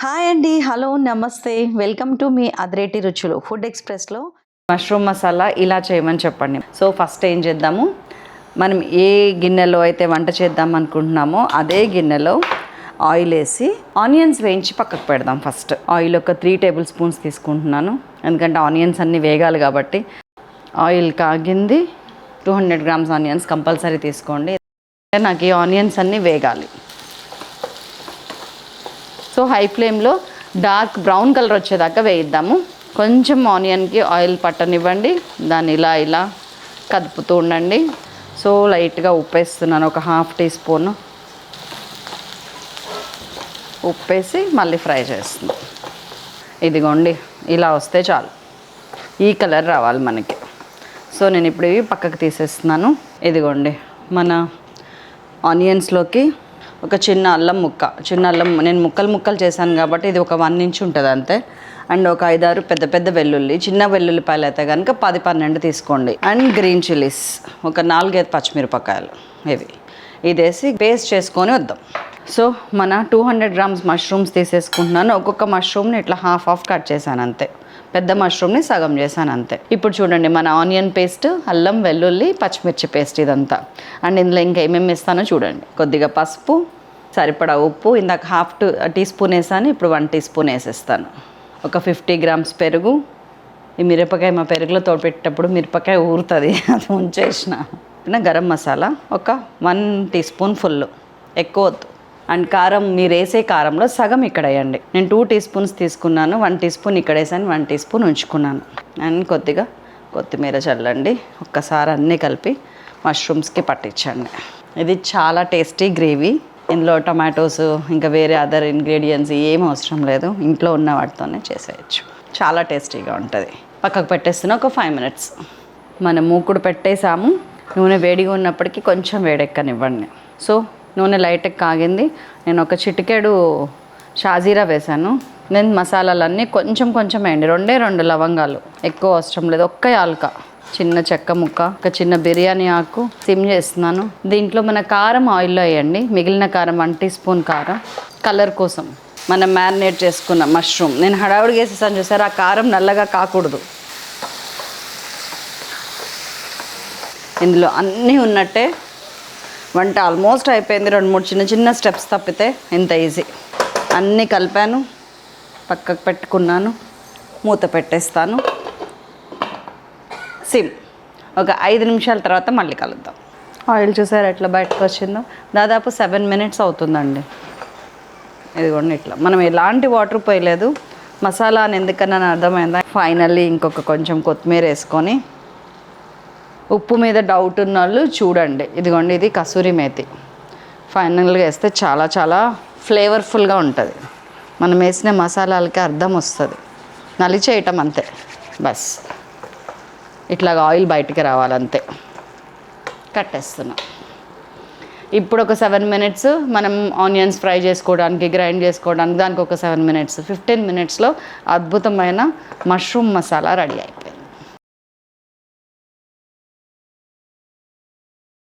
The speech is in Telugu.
హాయ్ అండి. హలో నమస్తే. వెల్కమ్ టు మీ అదిరేటి రుచులు. ఫుడ్ ఎక్స్ప్రెస్లో మష్రూమ్ మసాలా ఇలా చేయమని చెప్పండి. సో ఫస్ట్ ఏం చేద్దాము? మనం ఏ గిన్నెలో అయితే వంట చేద్దాం అనుకుంటున్నామో అదే గిన్నెలో ఆయిల్ వేసి ఆనియన్స్ వేయించి పక్కకు పెడదాం ఫస్ట్. ఆయిల్ ఒక త్రీ టేబుల్ స్పూన్స్ తీసుకుంటున్నాను. ఎందుకంటే ఆనియన్స్ అన్నీ వేగాలి కాబట్టి. Oil కాగింది. Two hundred grams onions compulsory తీసుకోండి. నాకు ఈ ఆనియన్స్ అన్నీ వేగాలి. సో హై ఫ్లేమ్లో డార్క్ బ్రౌన్ కలర్ వచ్చేదాకా వేయిద్దాము. కొంచెం ఆనియన్కి ఆయిల్ పట్టనివ్వండి. దాన్ని ఇలా ఇలా కదుపుతూ ఉండండి. సో లైట్గా ఉప్పేస్తున్నాను ఒక హాఫ్ టీ స్పూన్. ఉప్పేసి మళ్ళీ ఫ్రై చేస్తున్నాం. ఇదిగోండి ఇలా వస్తే చాలు. ఈ కలర్ రావాలి మనకి. సో నేను ఇప్పుడు ఇవి పక్కకు తీసేస్తున్నాను. ఇదిగోండి మన ఆనియన్స్లోకి ఒక చిన్న అల్లం ముక్క చిన్న అల్లం నేను ముక్కలు ముక్కలు చేశాను కాబట్టి ఇది ఒక వన్ ఇంచ్ ఉంటుంది అంతే. అండ్ ఒక ఐదారు పెద్ద పెద్ద వెల్లుల్లి చిన్న వెల్లుల్లిపాయలు అయితే కనుక పది పన్నెండు తీసుకోండి. అండ్ గ్రీన్ చిల్లీస్ ఒక నాలుగైదు పచ్చిమిరపకాయలు ఇవి. ఇది వేసి పేస్ట్ చేసుకొని వద్దాం. సో మన టూ హండ్రెడ్ గ్రామ్స్ మష్రూమ్స్ తీసేసుకుంటున్నాను. ఒక్కొక్క మష్రూమ్ని ఇట్లా హాఫ్ హాఫ్ కట్ చేశాను అంతే. పెద్ద మష్రూమ్ని సగం చేశాను అంతే. ఇప్పుడు చూడండి మన ఆనియన్ పేస్ట్ అల్లం వెల్లుల్లి పచ్చిమిర్చి పేస్ట్ ఇదంతా. అండ్ ఇందులో ఇంకా ఏమేమి ఇస్తానో చూడండి. కొద్దిగా పసుపు సరిపడా ఉప్పు ఇందాక హాఫ్ టు టీ స్పూన్ వేసాను ఇప్పుడు వన్ టీ స్పూన్ వేసేస్తాను. ఒక ఫిఫ్టీ గ్రామ్స్ పెరుగు. ఈ మిరపకాయ మా పెరుగులో తోడపెట్టేటప్పుడు మిరపకాయ ఊరుతుంది అది ఉంచేసిన. గరం మసాలా ఒక వన్ టీ స్పూన్ ఫుల్ ఎక్కువ వద్దు. అండ్ కారం మీరు వేసే కారంలో సగం ఇక్కడ వేయండి నేను టూ టీ స్పూన్స్ తీసుకున్నాను వన్ టీ స్పూన్ ఇక్కడ వేసాను వన్ టీ స్పూన్ ఉంచుకున్నాను. అండ్ కొద్దిగా కొత్తిమీర చల్లండి. ఒక్కసారి అన్నీ కలిపి మష్రూమ్స్కి పట్టించండి. ఇది చాలా టేస్టీ గ్రేవీ ఇందులో టమాటోస్ ఇంకా వేరే అదర్ ఇంగ్రీడియంట్స్ ఏం అవసరం లేదు. ఇంట్లో ఉన్న వాటితోనే చేసేయచ్చు. చాలా టేస్టీగా ఉంటుంది. పక్కకు పెట్టేస్తున్న ఒక ఫైవ్ మినిట్స్ మనం మూకుడు పెట్టేసాము నూనె వేడిగా ఉన్నప్పటికీ కొంచెం వేడెక్కనివ్వండి. సో నూనె లైట్గా కాగింది. నేను ఒక చిటికెడు షాజీరా వేశాను. నేను మసాలాలన్నీ కొంచెం కొంచెం వేయండి రెండే రెండు లవంగాలు. ఎక్కువ అవసరం లేదు. ఒక్క యాలక. చిన్న చెక్క ముక్క. ఒక చిన్న బిర్యానీ ఆకు. సిమ్ చేస్తున్నాను. దీంట్లో మన కారం ఆయిల్లో వేయండి. మిగిలిన కారం వన్ టీ స్పూన్ కారం. కలర్ కోసం మనం మ్యారినేట్ చేసుకున్న మష్రూమ్. నేను హడావుడిగా వేసేసాను చూసారు? ఆ కారం నల్లగా కాకూడదు. ఇందులో అన్నీ ఉన్నట్టే వంట ఆల్మోస్ట్ అయిపోయింది. రెండు మూడు చిన్న చిన్న స్టెప్స్ తప్పితే ఇంత ఈజీ అన్నీ కలిపాను. పక్కకు పెట్టుకున్నాను. మూత పెట్టేస్తాను. సిమ్ ఒక ఐదు నిమిషాల తర్వాత మళ్ళీ కలుద్దాం. ఆయిల్ చూసారు ఎట్లా బయటకు వచ్చిందో? దాదాపు సెవెన్ మినిట్స్ అవుతుందండి. ఇదిగోండి ఇట్లా. మనం ఎలాంటి వాటర్ పోయలేదు. మసాలా అని ఎందుకన్నా అర్థమైందా? ఫైనల్లీ ఇంకొక కొంచెం కొత్తిమీర వేసుకొని ఉప్పు మీద డౌట్ ఉన్న వాళ్ళు చూడండి. ఇదిగోండి ఇది కసూరి మేతి. ఫైనల్గా వేస్తే చాలా చాలా ఫ్లేవర్ఫుల్గా ఉంటుంది. మనం వేసిన మసాలాలకి అర్థం వస్తుంది. నలిచేయటం అంతే. బస్. ఇట్లాగా ఆయిల్ బయటికి రావాలంతే. కట్టేస్తున్నా. ఇప్పుడు ఒక సెవెన్ మినిట్స్ మనం ఆనియన్స్ ఫ్రై చేసుకోవడానికి గ్రైండ్ చేసుకోవడానికి దానికి ఒక సెవెన్ మినిట్స్ ఫిఫ్టీన్ మినిట్స్లో అద్భుతమైన మష్రూమ్ మసాలా రెడీ అయింది